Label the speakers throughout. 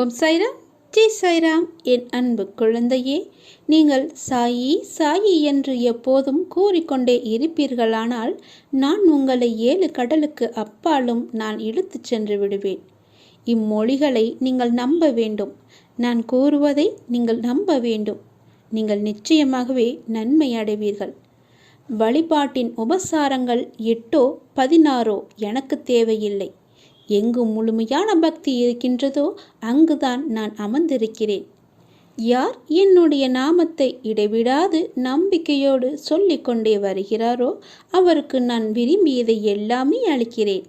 Speaker 1: ஓம் சாய்ராம். ஜெய் சாய்ராம். என் அன்பு குழந்தையே நீங்கள் சாயி சாயி என்று எப்போதும் கூறிக்கொண்டே இருப்பீர்களானால் நான் உங்களை ஏழு கடலுக்கு அப்பாலும் நான் இழுத்துச் சென்று விடுவேன். இம்மொழிகளை நீங்கள் நம்ப வேண்டும். நான் கூறுவதை நீங்கள் நம்ப வேண்டும். நீங்கள் நிச்சயமாகவே நன்மை அடைவீர்கள். வழிபாட்டின் உபசாரங்கள் எட்டோ பதினாறோ எனக்கு தேவையில்லை. எங்கு முழுமையான பக்தி இருக்கின்றதோ அங்குதான் நான் அமர்ந்திருக்கிறேன். யார் என்னுடைய நாமத்தை இடைவிடாது நம்பிக்கையோடு சொல்லிக்கொண்டே வருகிறாரோ அவருக்கு நான் விரும்பியதை எல்லாமே அளிக்கிறேன்.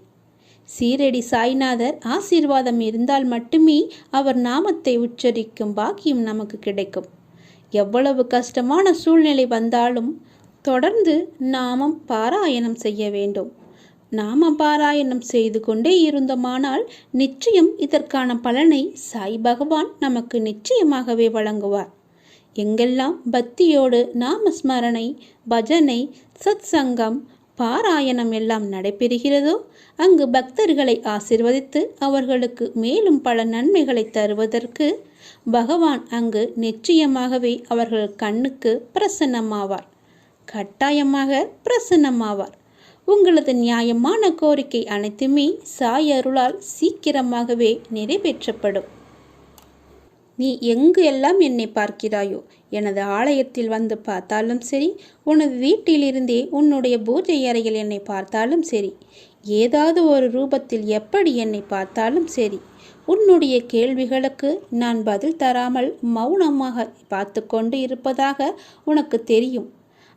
Speaker 1: சீரடி சாய்நாதர் ஆசீர்வாதம் இருந்தால் மட்டுமே அவர் நாமத்தை உச்சரிக்கும் பாக்கியம் நமக்கு கிடைக்கும். எவ்வளவு கஷ்டமான சூழ்நிலை வந்தாலும் தொடர்ந்து நாமம் பாராயணம் செய்ய வேண்டும். நாம பாராயணம் செய்து கொண்டே இருந்தோமானால் நிச்சயம் இதற்கான பலனை சாய் பகவான் நமக்கு நிச்சயமாகவே வழங்குவார். எங்கெல்லாம் பக்தியோடு நாமஸ்மரணை பஜனை சத் சங்கம் பாராயணம் எல்லாம் நடைபெறுகிறதோ அங்கு பக்தர்களை ஆசிர்வதித்து அவர்களுக்கு மேலும் பல நன்மைகளை தருவதற்கு பகவான் அங்கு நிச்சயமாகவே அவர்கள் கண்ணுக்கு பிரசன்னமாவார். கட்டாயமாக பிரசன்னமாவார். உங்களது நியாயமான கோரிக்கை அனைத்துமே சாய் அருளால் சீக்கிரமாகவே நிறைவேற்றப்படும். நீ எங்கு எல்லாம் என்னை பார்க்கிறாயோ எனது ஆலயத்தில் வந்து பார்த்தாலும் சரி உனது வீட்டிலிருந்தே உன்னுடைய பூஜை அறையில் என்னை பார்த்தாலும் சரி ஏதாவது ஒரு ரூபத்தில் எப்படி என்னை பார்த்தாலும் சரி உன்னுடைய கேள்விகளுக்கு நான் பதில் தராமல் மௌனமாக பார்த்து கொண்டு இருப்பதாக உனக்கு தெரியும்.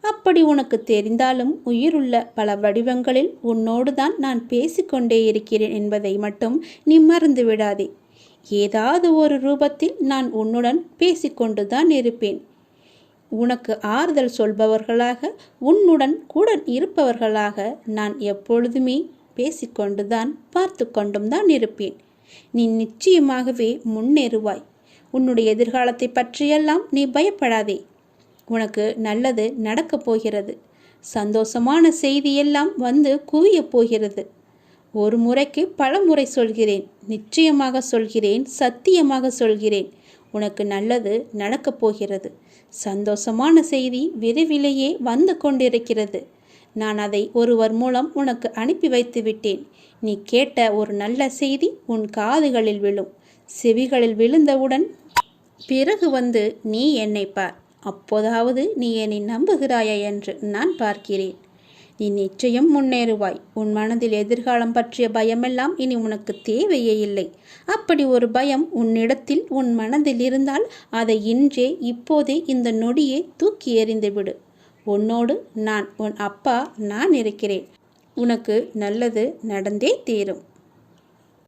Speaker 1: அப்படி உனக்கு தெரிந்தாலும் உயிருள்ள பல வடிவங்களில் உன்னோடு தான் நான் பேசிக்கொண்டே இருக்கிறேன் என்பதை மட்டும் நீ மறந்து விடாதே. ஏதாவது ஒரு ரூபத்தில் நான் உன்னுடன் பேசிக்கொண்டு தான் இருப்பேன். உனக்கு ஆறுதல் சொல்பவர்களாக உன்னுடன் கூட இருப்பவர்களாக நான் எப்பொழுதுமே பேசிக்கொண்டு தான் பார்த்து கொண்டும் தான் இருப்பேன். நீ நிச்சயமாகவே முன்னேறுவாய். உன்னுடைய எதிர்காலத்தை பற்றியெல்லாம் நீ பயப்படாதே. உனக்கு நல்லது நடக்கப் போகிறது. சந்தோஷமான செய்தியெல்லாம் வந்து குவியப் போகிறது. ஒரு முறைக்கு பல முறை சொல்கிறேன். நிச்சயமாக சொல்கிறேன். சத்தியமாக சொல்கிறேன். உனக்கு நல்லது நடக்கப் போகிறது. சந்தோஷமான செய்தி விரைவிலேயே வந்து கொண்டிருக்கிறது. நான் அதை ஒருவர் மூலம் உனக்கு அனுப்பி வைத்து விட்டேன். நீ கேட்ட ஒரு நல்ல செய்தி உன் காதுகளில் விழும். செவிகளில் விழுந்தவுடன் பிறகு வந்து நீ என்னை பார். அப்போதாவது நீ என்னை நம்புகிறாயா என்று நான் பார்க்கிறேன். நீ நிச்சயம் முன்னேறுவாய். உன் மனதில் எதிர்காலம் பற்றிய பயமெல்லாம் இனி உனக்கு தேவையே இல்லை. அப்படி ஒரு பயம் உன்னிடத்தில் உன் மனதில் இருந்தால் அதை இன்றே இப்போதே இந்த நொடியே தூக்கி எறிந்துவிடு. உன்னோடு நான் உன் அப்பா நான் இருக்கிறேன். உனக்கு நல்லது நடந்தே தீரும்.